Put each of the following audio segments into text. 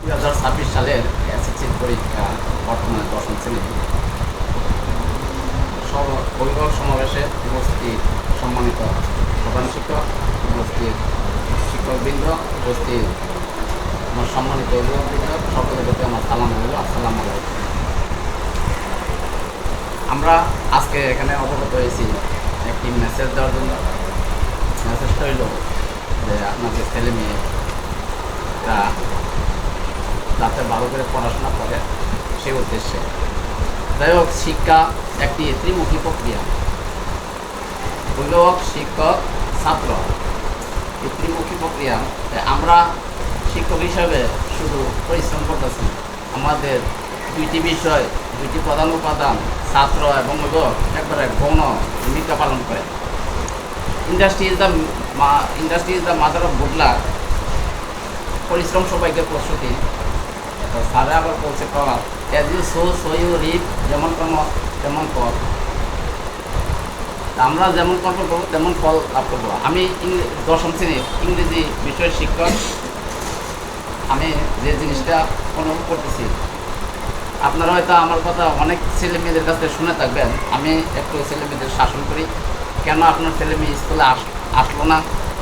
দুই হাজার ছাব্বিশ সালের এসএসসি পরীক্ষা বর্তমানে দশম শ্রেণি অভিভাবক সমাবেশে উপস্থিত সম্মানিত প্রধান শিক্ষক, উপস্থিত শিক্ষকবৃন্দ, উপস্থিত আমার সম্মানিত অভিভাবকবৃন্দ, সকলের প্রতি আমার সালাম রইল। আসসালাম আলাইকুম। আমরা আজকে এখানে অবগত হয়েছি একটি মেসেজ দেওয়ার জন্য। মেসেজটা হইল যে আপনাদের ছেলে মেয়েরা যাতে ভালো করে পড়াশোনা করে সেই উদ্দেশ্যে। যাই হোক, শিক্ষা একটি ত্রিমুখী প্রক্রিয়া। অভিভাবক শিক্ষক, ছাত্র। ত্রিমুখী প্রক্রিয়া আমরা শিক্ষক হিসাবে শুধু পরিশ্রম করতেছি। আমাদের দুইটি বিষয়, দুইটি প্রধান উপাদান, ছাত্র এবং অভিভাবক একবারে গৌণ ভূমিকা পালন করে। Industry is the industry is the mother of good পরিশ্রম সবাইকে প্রস্তুতি। তো স্যারে আবার বলছে, করা as you sow so you reap, যেমন কর্ম, তেমন তা আমরা যেমন কর্ম করব, তেমন ফল লাভ করব। আমি দশম শ্রেণির ইংরেজি বিষয়ের শিক্ষক। আমি যে জিনিসটা অনুভব করতেছি, আপনারা হয়তো আমার কথা অনেক ছেলে মেয়েদের কাছ শুনে থাকবেন। আমি একটু ছেলে মেয়েদের শাসন করি। কেন আপনার ছেলে মেয়ে স্কুলে আস, আসলো না?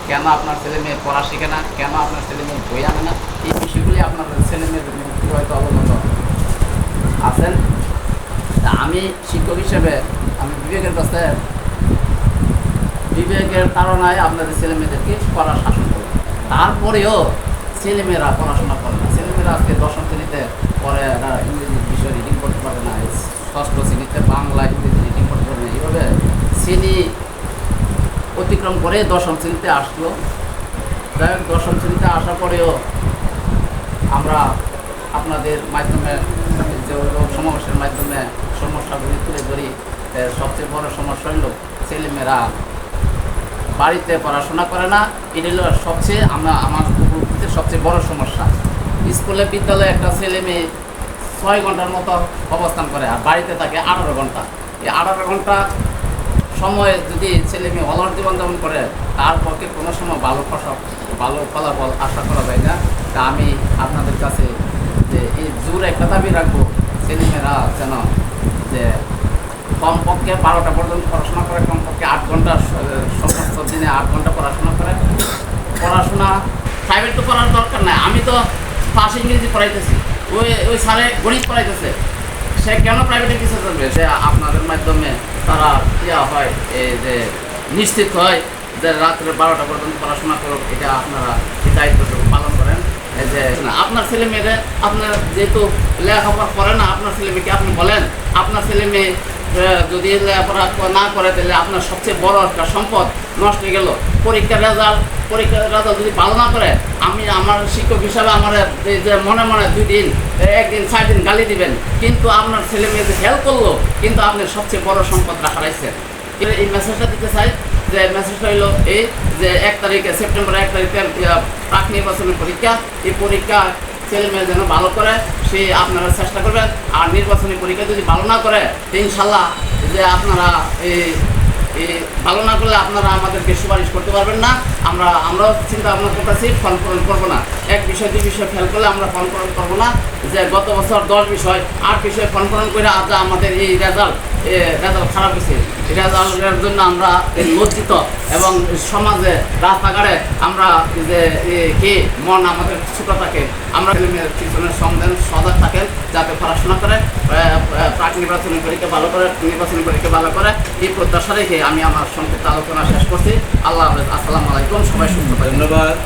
কেন আপনার ছেলে মেয়ে পড়া শিখে না? কেন আপনার ছেলে মেয়ে বই আনে না? এই বিষয়গুলি আপনার ছেলে মেয়েদের হয়তো অবগত। আছেন? তা আমি শিক্ষক হিসেবে আমি বিবেকের কাছে বিবেকের তাড়নায় আপনাদের ছেলে মেয়েদেরকে পড়া শাসন করি তারপরেও ছেলেমেয়েরা পড়াশোনা করে না। ছেলেমেয়েরা আজকে দশম শ্রেণীতে পরে ইংরেজি বিষয় রিডিং করতে পারে না ষষ্ঠ শ্রেণীতে বাংলা, ইংরেজি রিডিং করতে পারে না। এইভাবে শ্রেণি অতিক্রম করে দশম শ্রেণীতে আসলো। যাই হোক, দশম শ্রেণীতে আসার পরেও আমরা আপনাদের মাধ্যমে, যে সমাবেশের মাধ্যমে সমস্যাগুলি তুলে ধরি সবচেয়ে বড় সমস্যা হলো ছেলেমেয়েরা বাড়িতে পড়াশোনা করে না। এটা হলো সবচেয়ে আমরা, আমার সবচেয়ে বড় সমস্যা। স্কুলে, বিদ্যালয়ে একটা ছেলে মেয়ে ছয় ঘণ্টার মতো অবস্থান করে আর বাড়িতে থাকে আঠারো ঘণ্টা। এই আঠারো ঘণ্টা সময় যদি ছেলে মেয়ে অলর জীবনযাপন করে, তার পক্ষে কোনো সময় ভালো ফসল, ভালো ফলাফল আশা করা যায় না। তা আমি আপনাদের কাছে জোর একটা দাবি রাখব ছেলেমেয়েরা যেন যে কমপক্ষে বারোটা পর্যন্ত পড়াশোনা করে, কমপক্ষে আট ঘণ্টা সমস্ত দিনে আট ঘণ্টা পড়াশোনা করে। পড়াশোনা প্রাইভেট তো করার দরকার নাই, আমি তো পাশ ইংরেজি পড়াইতেছি। ওই ওই স্যারে গণিত পড়াইতেছে। সে কেন প্রাইভেটে কিছু করবে সে আপনাদের মাধ্যমে তারা ইয়া হয় এই যে নিশ্চিত হয় যে রাত্রে বারোটা পর্যন্ত পড়াশোনা করুক, এটা আপনারা এই দায়িত্বটুকু পালন করেন এই আপনার ছেলে মেয়েরে আপনার যেহেতু লেখাপড়া করে না, আপনার ছেলে মেয়েকে আপনি বলেন, আপনার ছেলে মেয়ে যদি লেখাপড়া না করে, তাহলে আপনার সবচেয়ে বড় একটা সম্পদ নষ্ট হয়ে গেল। পরীক্ষার রেজাল্ট পরীক্ষার রেজাল্ট যদি ভালো না করে, আমি আমার শিক্ষক হিসাবে আমার যে মনে মনে দুই দিন, একদিন চার দিন গালি দিবেন। কিন্তু আপনার ছেলে মেয়ে যে হেল্প করল, কিন্তু আপনি সবচেয়ে বড় সম্পদটা হারাইছেন এই মেসেজটা দিতে চাই যে মেসেজটা হইল এই যে এক তারিখে সেপ্টেম্বর এক তারিখে প্রাক নির্বাচনের পরীক্ষা, এই পরীক্ষা ছেলে মেয়ে যেন ভালো করে, সে আপনারা চেষ্টা করবেন। আর নির্বাচনী পরীক্ষা যদি ভালো না করে, ইনশাল্লাহ যে আপনারা এই ভালো না করলে আপনারা আমাদেরকে সুপারিশ করতে পারবেন না। আমরা, আমরাও চিন্তা ভাবনা করতেছি ফর্ম পূরণ করব না। এক বিষয়, দুই বিষয় ফেল করলে আমরা ফর্ম পূরণ করব না। যে গত বছর দশ বিষয়, আট বিষয় ফর্ম পূরণ করে আজ আমাদের এই রেজাল্ট খারাপ হয়েছে। এই রেজাল্টের জন্য আমরা লজ্জিত এবং সমাজে, রাস্তাঘাটে আমরা যে কি মন আমাদের ছোটো থাকে, আমরা পিছনে সন্ধান সজাগ থাকেন যাতে পড়াশোনা করে প্রাক নির্বাচনী পরীক্ষা ভালো করে, নির্বাচনী পরীক্ষা ভালো করে। এই প্রত্যাশা রেখে আমি আমার সংক্ষিপ্ত আলোচনা শেষ করছি। আল্লাহ হাফেজ। আসসালামু আলাইকুম। সবাই সুস্থ ধন্যবাদ।